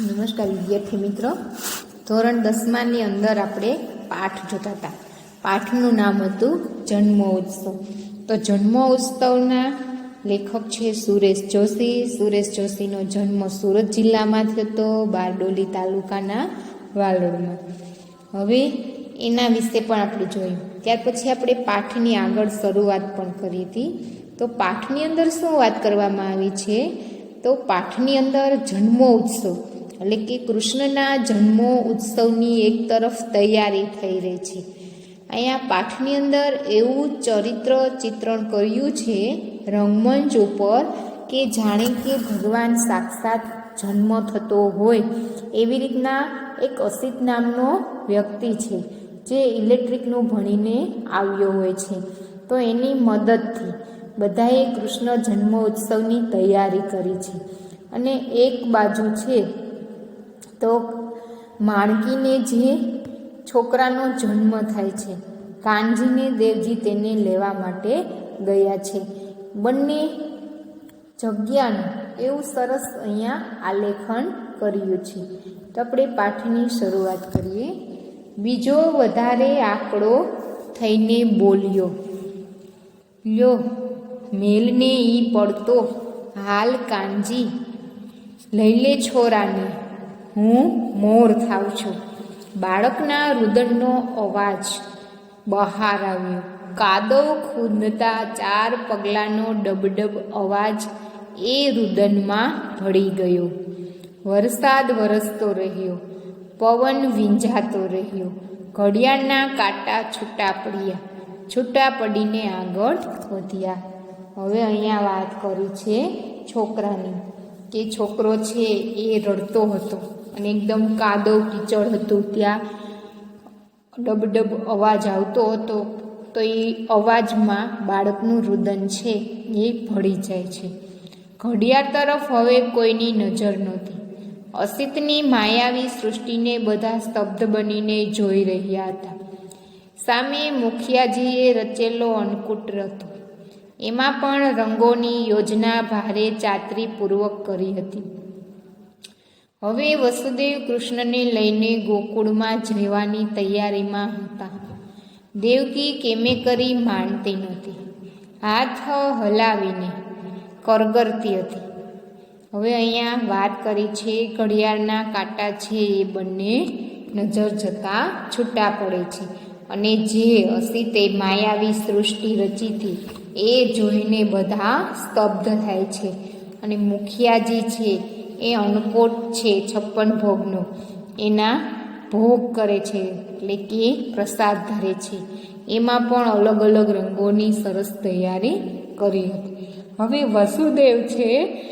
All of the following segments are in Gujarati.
નમસ્કાર વિદ્યાર્થી મિત્રો. ધોરણ દસમાની અંદર આપણે પાઠ જોતા હતા. પાઠનું નામ હતું જન્મોત્સવ. તો જન્મોત્સવના લેખક છે સુરેશ જોશી. સુરેશ જોશીનો જન્મ સુરત જિલ્લામાં થયો હતો બારડોલી તાલુકાના વાલોડમાં. હવે એના વિશે પણ આપણે જોયું. ત્યાર પછી આપણે પાઠની આગળ શરૂઆત પણ કરી હતી. તો પાઠની અંદર શું વાત કરવામાં આવી છે? તો પાઠની અંદર જન્મો ઉત્સવ એટલે કે કૃષ્ણના જન્મો ઉત્સવની એક તરફ તૈયારી થઈ રહી છે. અહીંયા પાઠની અંદર એવું ચરિત્ર ચિત્રણ કર્યું છે રંગમંચ ઉપર કે જાણે કે ભગવાન સાક્ષાત જન્મ થતો હોય એવી રીતના એક અસિત નામનો વ્યક્તિ છે જે ઇલેક્ટ્રિકનું ભણીને આવ્યો હોય છે. તો એની મદદથી બધાએ કૃષ્ણ જન્મોત્સવની તૈયારી કરી છે. અને એક બાજુ છે તો માણકીને જે છોકરાનો જન્મ થાય છે, કાનજીને દેવજી તેને લેવા માટે ગયા છે. બંને જગ્યાનું એવું સરસ અહીંયા આલેખન કર્યું છે. તો આપણે પાઠની શરૂઆત કરીએ. બીજો વધારે આંકડો થઈને બોલ્યો. લ્યો, મેલને ઈ પડતો, હાલ કાનજી, લઈ લે છોરાને. હું મોર થાઉં છું. બાળકના રુદનનો અવાજ બહાર આવ્યો. કાદવ ખૂંદતા ચાર પગલાંનો ડબડબ અવાજ એ રુદનમાં ભળી ગયો. વરસાદ વરસતો રહ્યો. પવન વીંઝાતો રહ્યો. ઘડિયાળના કાંટા છૂટા પડ્યા. છૂટા પડીને આગળ વધ્યા. હવે અહીંયા વાત કરી છે છોકરાની. કે છોકરો છે એ રડતો હતો. અને એકદમ કાદવ કીચડ હતું ત્યાં. ડબડબ અવાજ આવતો હતો, તો એ અવાજમાં બાળકનું રુદન છે, એ ભળી જાય છે. ઘડિયાળ તરફ હવે કોઈની નજર નહોતી. અસિતની માયાવી સૃષ્ટિને બધા સ્તબ્ધ બનીને જોઈ રહ્યા હતા. સામે મુખિયાજીએ રચેલો અન્નકૂટ હતો. એમાં પણ રંગોની યોજના ભારે ચાતરીપૂર્વક કરી હતી. હવે વસુદેવ કૃષ્ણને લઈને ગોકુળમાં જવાની તૈયારીમાં હતા. દેવકી કેમે કરી માનતી નહોતી. હાથ હલાવીને કરગરતી હતી. હવે અહીંયા વાત કરી છે, ઘડિયાળના કાંટા છે એ બંને નજર જતાં છૂટા પડે છે અને જે અસીતે માયાવી સૃષ્ટિ રચી હતી એ જોઈને બધા સ્તબ્ધ થાય છે અને મુખિયાજી છે એ અન્નકોટ છે છપ્પન ભોગનો. એના ભોગ કરે છે, એટલે કે પ્રસાદ ધરે છે. એમાં પણ અલગ અલગ રંગોની સરસ તૈયારી કરી હતી. હવે વસુદેવ છે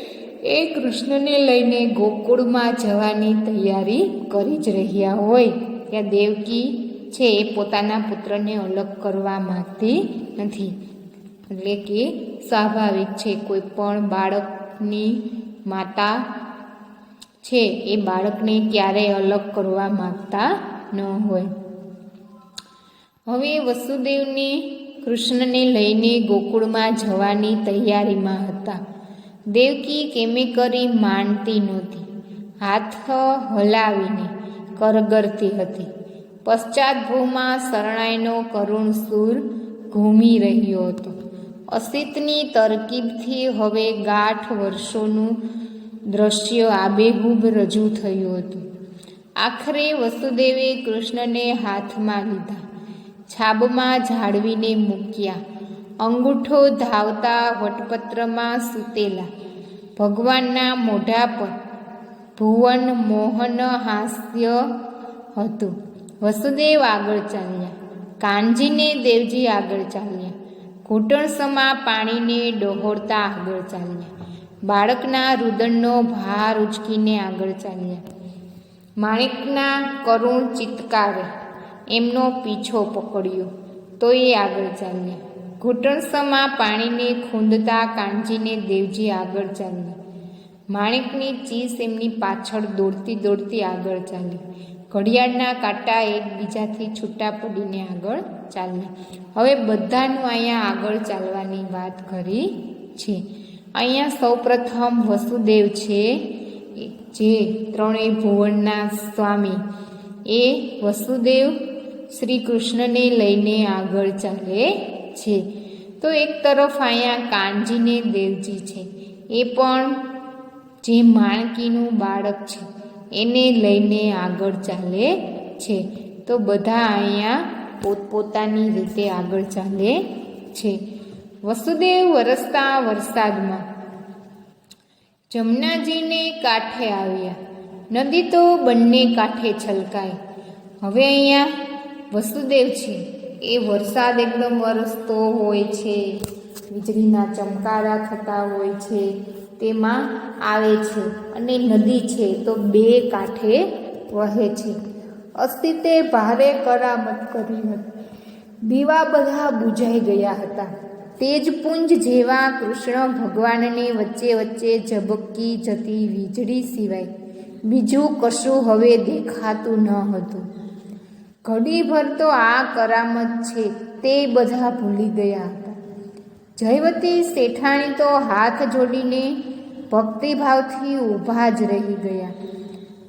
એ કૃષ્ણને લઈને ગોકુળમાં જવાની તૈયારી કરી જ રહ્યા હોય. ત્યાં દેવકી છે એ પોતાના પુત્રને અલગ કરવા માંગતી નથી. એટલે કે સ્વાભાવિક છે કોઈ પણ બાળકની માતા છે. એ બાળકને ક્યારેય અલગ કરવા માગતા ન હોય. હવે વસુદેવને કૃષ્ણને લઈને ગોકુળમાં જવાની તૈયારીમાં હતા. દેવકી કેમે કરી માનતી નહોતી. હાથ હલાવીને કરગરતી હતી. પશ્ચાદભૂમાં શરણાઈનો કરુણ સૂર ઘૂમી રહ્યો હતો. અસિતની તરકીબથી હવે ગાંઠ વર્ષોનું દ્રશ્ય આબેહૂબ રજૂ થયું હતું. આખરે વસુદેવે કૃષ્ણને હાથમાં લીધા. છાબમાં જાળવીને મૂક્યા. અંગૂઠો ધાવતા વટપત્રમાં સૂતેલા. ભગવાનના મોઢા પર ભુવન મોહન હાસ્ય હતું. વસુદેવ આગળ ચાલ્યા. કાનજીને દેવજી આગળ ચાલ્યા. ઘૂંટણસમાં પાણીને ડહોળતા આગળ ચાલ્યા. બાળકના રુદનનો ભાર ઉચકીને આગળ ચાલ્યા. માણેકના કરુણ ચિત્કારે એમનો પીછો પકડ્યો તો એ આગળ ચાલ્યા. ઘૂંટણસમાં પાણીને ખૂંદતા કાનજીને દેવજી આગળ ચાલ્યા. માણેકની ચીસ એમની પાછળ દોડતી દોડતી આગળ ચાલી. ઘડિયાળના કાંટા એકબીજાથી છૂટા પડીને આગળ ચાલ્યા. હવે બધાનું અહીંયા આગળ ચાલવાની વાત કરી છે. અહીંયા સૌપ્રથમ વસુદેવ છે, જે ત્રણેય ભુવનના સ્વામી. એ વસુદેવ શ્રી કૃષ્ણને લઈને આગળ ચાલે છે. તો એક તરફ અહીંયા કાનજીને દેવજી છે. એ પણ જે માણકીનું બાળક છે, એને લઈને આગળ ચાલે છે. તો બધા અહીંયા પોતપોતાની રીતે આગળ ચાલે છે. વસુદેવ વરસતા વરસાદમાં. જમનાજીને કાંઠે આવ્યા. નદી તો બંને કાંઠે છલકાય હવે અહીંયા વસુદેવ છે. એ વરસાદ એકદમ વરસતો હોય છે. વીજળીના ચમકારા થતા હોય છે. તેમાં આવે છે અને નદી છે તો બે કાંઠે વહે છે. અસ્તિત્વે ભારે કરામત કરી હતી. દીવા બધા બુઝાઈ ગયા હતા. તેજપુંજ જેવા કૃષ્ણ ભગવાનને વચ્ચે વચ્ચે ઝબકી જતી વીજળી સિવાય બીજું કશું હવે દેખાતું ન હતું. ઘડીભર તો આ કરામત છે તે બધા ભૂલી ગયા હતા. જયવતી શેઠાણી તો હાથ જોડીને ભક્તિભાવથી ઊભા જ રહી ગયા.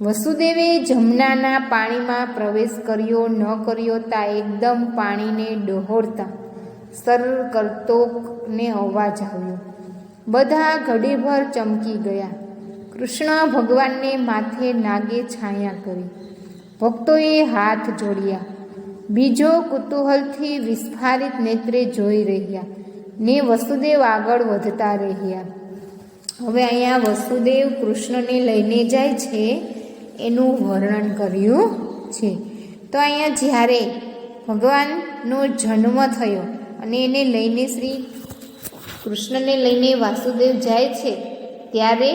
વસુદેવે જમનાના પાણીમાં પ્રવેશ કર્યો, ન કર્યો તા એકદમ પાણીને ડહોળતા સર કરતો ને અવાજ આવ્યો. બધા ઘડીભર ચમકી ગયા. કૃષ્ણ ભગવાનને માથે નાગે છાયા કરી. ભક્તોએ હાથ જોડ્યા. બીજો કુતૂહલથી વિસ્ફારિત નેત્રે જોઈ રહ્યા ને વસુદેવ આગળ વધતા રહ્યા. હવે અહીંયા વસુદેવ કૃષ્ણને લઈને જાય છે, એનું વર્ણન કર્યું છે. તો અહીંયા જ્યારે ભગવાનનો જન્મ થયો અને એને લઈને શ્રી કૃષ્ણને લઈને વાસુદેવ જાય છે, ત્યારે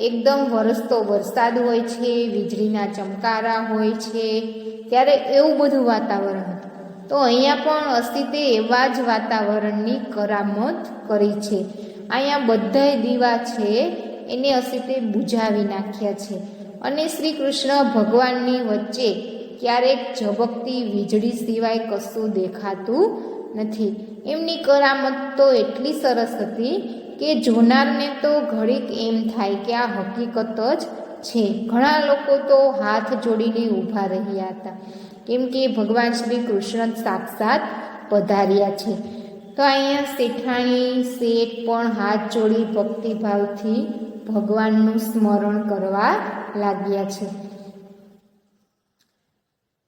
એકદમ વરસતો વરસાદ હોય છે, વીજળીના ચમકારા હોય છે, ત્યારે એવું બધું વાતાવરણ હતું. તો અહીંયા પણ અસ્તિત્વે એવા જ વાતાવરણની કરામત કરી છે. અહીંયા બધાય દીવા છે, એને અસ્તિત્વે બુઝાવી નાખ્યા છે. અને શ્રી કૃષ્ણ ભગવાનની વચ્ચે ક્યારેક ઝબકતી વીજળી સિવાય કશું દેખાતું નથી. એમની કરામત તો એટલી સરસ હતી કે જોનારને તો ઘડીક એમ થાય કે આ હકીકત જ છે. ઘણા લોકો તો હાથ જોડીને ઊભા રહ્યા હતા. કેમ કે ભગવાન શ્રી કૃષ્ણ સાક્ષાત પધાર્યા છે. તો અહીંયા શેઠાણી, શેઠ પણ હાથ જોડી ભક્તિભાવથી ભગવાનનું સ્મરણ કરવા લાગ્યા છે.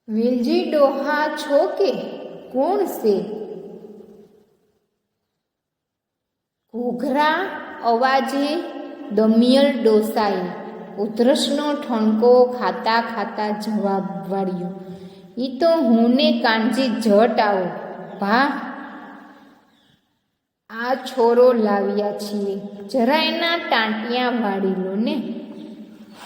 વેલજી ડોહા છો કે? કોણ છે ઘોઘરા, અવાજે દમિયલ ડોસાએ ઉધરસનો ઠણકો ખાતા ખાતા જવાબ વાળ્યો. ઈ તો હું ને કાનજી જટ આવો. ભા, આ છોરો લાવ્યા છીએ. જરા એના ટાંટિયા વાળી લો ને.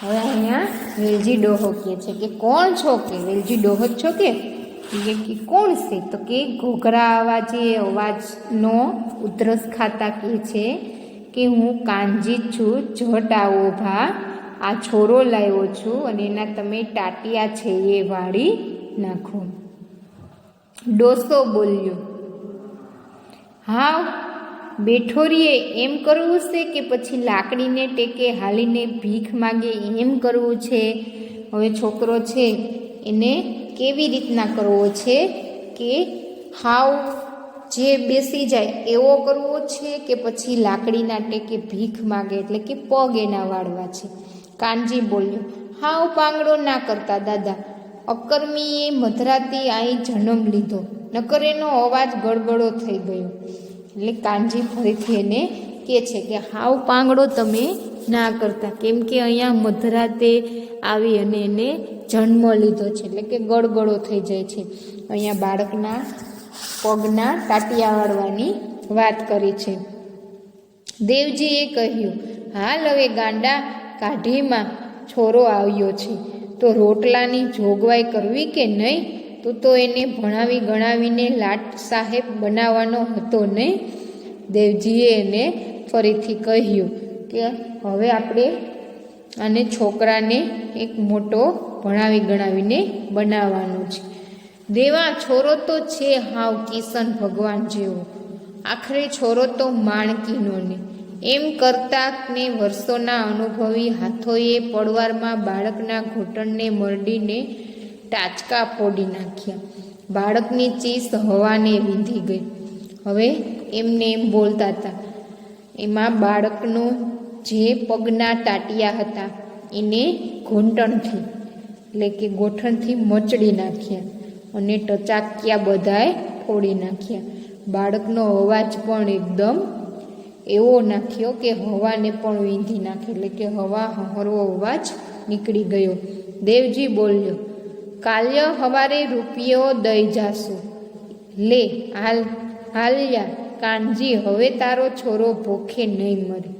હવે અહીંયા વેલજી ડોહો કહે છે કે, કોણ છો કે? વેલજી ડોહો છો કે? એ કે કોણ છે? તો કે ઘોઘરા અવાજે અવાજનો ઉધરસ ખાતા કહે છે કે હું કાનજી છું જટ આવો ભા, આ છોરો લાવ્યો છું અને એના તમે ટાટિયા છે એ વાળી નાખો. ડોસો બોલ્યો. હા બેઠોરીએ એમ કરવું છે કે પછી લાકડીને ટેકે હાલીને ભીખ માગે એમ કરવું છે? હવે છોકરો છે એને કેવી રીતના કરવો છે કે હાવ જે બેસી જાય એવો કરવો છે કે પછી લાકડીના ટેકે ભીખ માગે એટલે કે પગ એના વાળવા છે? કાનજી બોલ્યો, હાવ પાંગડો ના કરતા દાદા. અકર્મીએ મધરાતી અહીં જન્મ લીધો. નકર એનો અવાજ ગળગળો થઈ ગયો. એટલે કાનજી ફરીથી એને કહે છે કે, હાવ પાંગડો તમે ના કરતા. કેમ કે અહીંયા મધરાતે આવી અને એને જન્મ લીધો છે. એટલે કે ગળગળો થઈ જાય છે. અહીંયા બાળકના પગના ટાટિયા વાળવાની વાત કરી છે. દેવજીએ કહ્યું, હાલ હવે ગાંડા કાઢીમાં છોરો આવ્યો છે. તો રોટલાની જોગવાઈ કરવી કે નહીં? તું તો એને ભણાવી ગણાવીને લાટ સાહેબ બનાવવાનો હતો નહીં? દેવજીએ એને ફરીથી કહ્યું કે હવે આપણે અને છોકરાને એક મોટો ભણાવી ગણાવીને બનાવવાનો છે. દેવા છોરો તો છે હાવ કિશન ભગવાન જેવો. આખરે છોરો તો માણકીનો ને. એમ કરતાં ને વર્ષોના અનુભવી હાથોએ પડવારમાં બાળકના ઘૂંટણને મરડીને ટાચકા ફોડી નાખ્યા. બાળકની ચીસ હવાને વીંધી ગઈ. હવે એમને એમ બોલતા હતા, એમાં બાળકનો જે પગના ટાટિયા હતા, એને ઘૂંટણથી એટલે કે ગોઠણથી મચડી નાખ્યા અને ટચાક્યા બધાએ ફોડી નાખ્યા. બાળકનો અવાજ પણ એકદમ એવો નાખ્યો કે હવાને પણ વીંધી નાખે, એટલે કે હવા હરવો અવાજ નીકળી ગયો. દેવજી બોલ્યો, કાલ્ય હવારે રૂપિયો દઈ જાશું. લે, હાલ, હાલ્યા, કાનજી, હવે તારો છોરો ભૂખે નહીં મરે.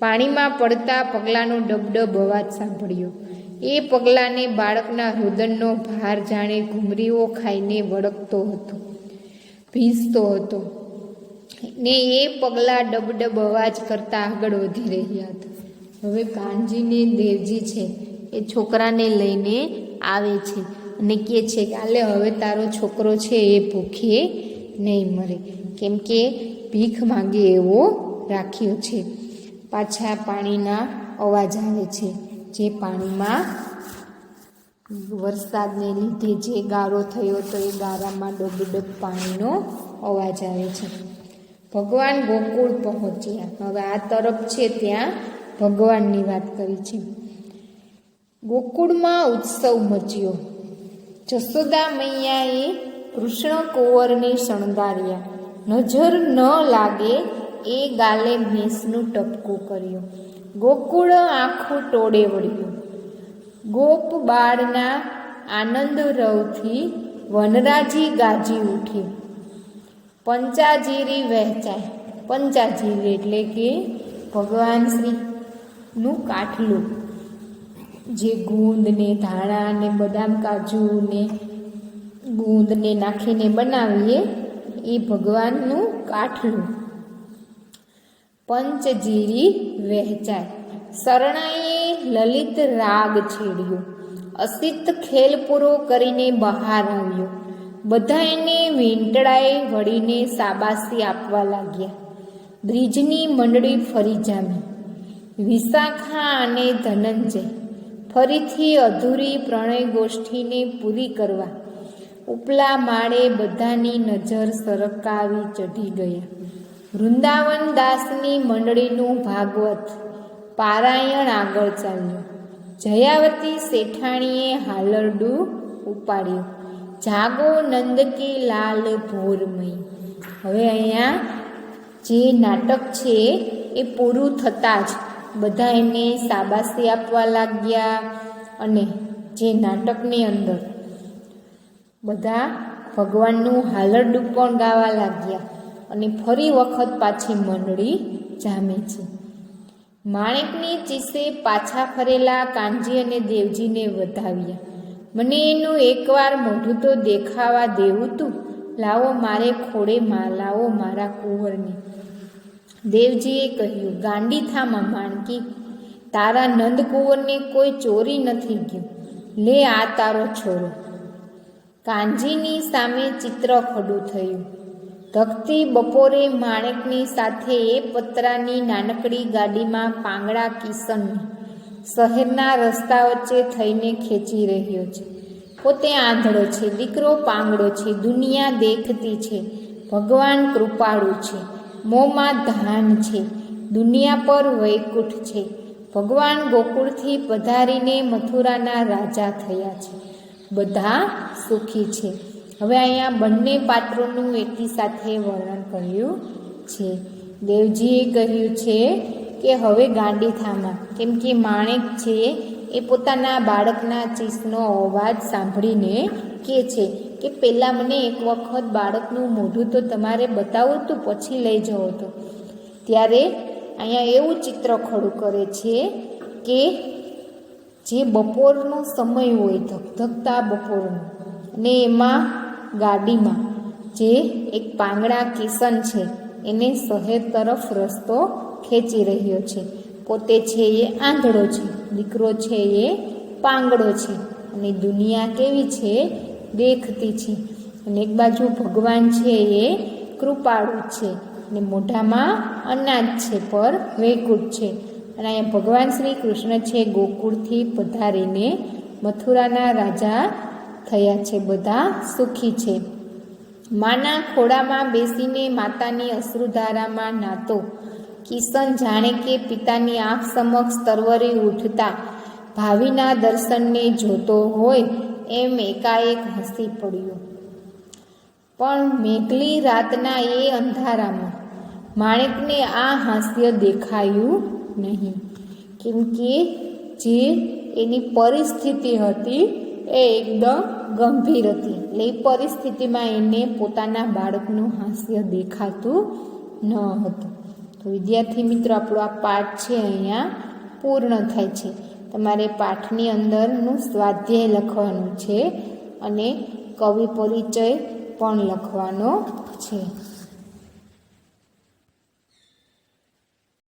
પાણીમાં પડતા પગલાંનો ડબડબ અવાજ સાંભળ્યો. એ પગલાંને બાળકના રુદનનો ભાર જાણે ઘૂમરીઓ ખાઈને વળગતો હતો, ભીંસતો હતો ને એ પગલાં ડબડબ અવાજ કરતા આગળ વધી રહ્યા હતા. હવે કાનજીને દેવજી છે, એ છોકરાને લઈને આવે છે અને કહે છે કે, આલે, હવે તારો છોકરો છે એ ભૂખે નહીં મરે. કેમ કે ભીખ માંગે એવો રાખ્યો છે. પાછા પાણીના અવાજ આવે છે. જે પાણીમાં વરસાદને લીધે જે ગારો થયો તો એ ગારામાં ડબ પાણીનો અવાજ આવે છે. ભગવાન ગોકુળ પહોંચ્યા. હવે આ તરફ છે ત્યાં ભગવાનની વાત કરી છે. ગોકુળમાં ઉત્સવ મચ્યો. જશોદા મૈયાએ કૃષ્ણ કુંવરને શણગાર્યા. નજર ન લાગે એ ગાલે ભેંસનું ટપકું કર્યું. ગોકુળ આખું ટોળે વળ્યું. ગોપ બાળના આનંદ રવથી વનરાજી ગાજી ઉઠી. પંચાજીરી વહેંચાય. પંચાજીરી એટલે કે ભગવાન શ્રીનું કાઠલું. જે ગુંદ ને ધાણા ને બદામ કાજુ ને ગુંદને નાખીને બનાવીએ, એ ભગવાનનું કાઠલું. પંચજીરી વહેંચાય. શરણાઈએ લલિત રાગ છેડ્યો. અસિત ખેલ પૂરો કરીને બહાર આવ્યો. બધા એને વીંટળાએ વળીને સાબાસી આપવા લાગ્યા. બ્રિજની મંડળી ફરી જામી. વિશાખા અને ધનંજય ફરીથી અધૂરી પ્રણય ગોષ્ઠીને પૂરી કરવા ઉપલા માળે બધાની નજર સરકાવી ચઢી ગયા. વૃંદાવન દાસની મંડળીનું ભાગવત. પારાયણ આગળ ચાલ્યું. જયાવતી શેઠાણીએ હાલરડું ઉપાડ્યું. જાગો નંદકી લાલ ભોરમય. હવે અહીંયા જે નાટક છે એ પૂરું થતાં જ બધા એને સાબાસી આપવા લાગ્યા અને જે નાટકની અંદર બધા ભગવાનનું હાલરડું પણ ગાવા લાગ્યા. અને ફરી વખત પાછી મંડળી જામે છે. માણેકની ચીસે પાછા ફરેલા કાનજી અને દેવજીને વધાવ્યા. મને એનું એકવાર મોઢું તો દેખાવા દેવું તું. લાવો મારે ખોડે માં, લાવો મારા કુંવરને. દેવજીએ કહ્યું, ગાંડી થામાં માણકી. તારા નંદકુંવરને કોઈ ચોરી નથી ગયું. લે આ તારો છોરો. કાંજીની સામે ચિત્ર ખડું થયું. ધકતી બપોરે માણેકની સાથે એ પતરાની નાનકડી ગાડીમાં પાંગડા કિશનને શહેરના રસ્તા વચ્ચે થઈને ખેંચી રહ્યો છે. પોતે આંધળો છે, દીકરો પાંગડો છે, દુનિયા દેખતી છે, ભગવાન કૃપાળુ છે, મોંમાં ધાન છે, દુનિયા પર વૈકુંઠ છે. ભગવાન ગોકુળથી પધારીને મથુરાના રાજા થયા છે. બધા સુખી છે. હવે અહીંયા બંને પાત્રોનું એકી સાથે વર્ણન કર્યું છે. દેવજીએ કહ્યું છે કે હવે ગાંડીથામાં કેમ કે માણેક છે એ પોતાના બાળકના ચીસનો અવાજ સાંભળીને કહે છે કે પહેલાં મને એક વખત બાળકનું મોઢું તો તમારે બતાવું, તો પછી લઈ જવો તો. ત્યારે અહીંયા એવું ચિત્ર ખડું કરે છે કે જે બપોરનો સમય હોય ધકધકતા બપોરનો અને એમાં ગાડીમાં, જે એક પાંગડા કિશન છે, એને શહેર તરફ રસ્તો ખેંચી રહ્યો છે. પોતે છે એ આંધળો છે, દીકરો છે એ પાંગડો છે અને દુનિયા કેવી છે, દેખતી છે. અને એક બાજુ ભગવાન છે એ કૃપાળુ છે અને મોઢામાં અનાજ છે, પર વૈકુટ છે. અને અહીંયા ભગવાન શ્રી કૃષ્ણ છે ગોકુળથી પધારીને મથુરાના રાજા થયા છે, બધા સુખી છે. માના ખોળામાં બેસીને માતાની અશ્રુધારામાં નાતો. કિશન જાણે કે પિતાની આંખ સમક્ષ તરવરી ઉઠતા ભાવિના દર્શનને જોતો હોય એમ એકાએક હસી પડ્યો. પણ મેઘલી રાતના એ અંધારામાં માણેકને આ હાસ્ય દેખાયું નહીં. કેમ કે જે એની પરિસ્થિતિ હતી એ એકદમ ગંભીર હતી એટલે એ પરિસ્થિતિમાં એને પોતાના બાળકનું હાસ્ય દેખાતું ન હતું. તો વિદ્યાર્થી મિત્રો, આપણો આ પાઠ છે અહીંયા પૂર્ણ થાય છે. તમારે પાઠની અંદરનું સ્વાધ્યાય લખવાનું છે અને કવિ પરિચય પણ લખવાનો છે.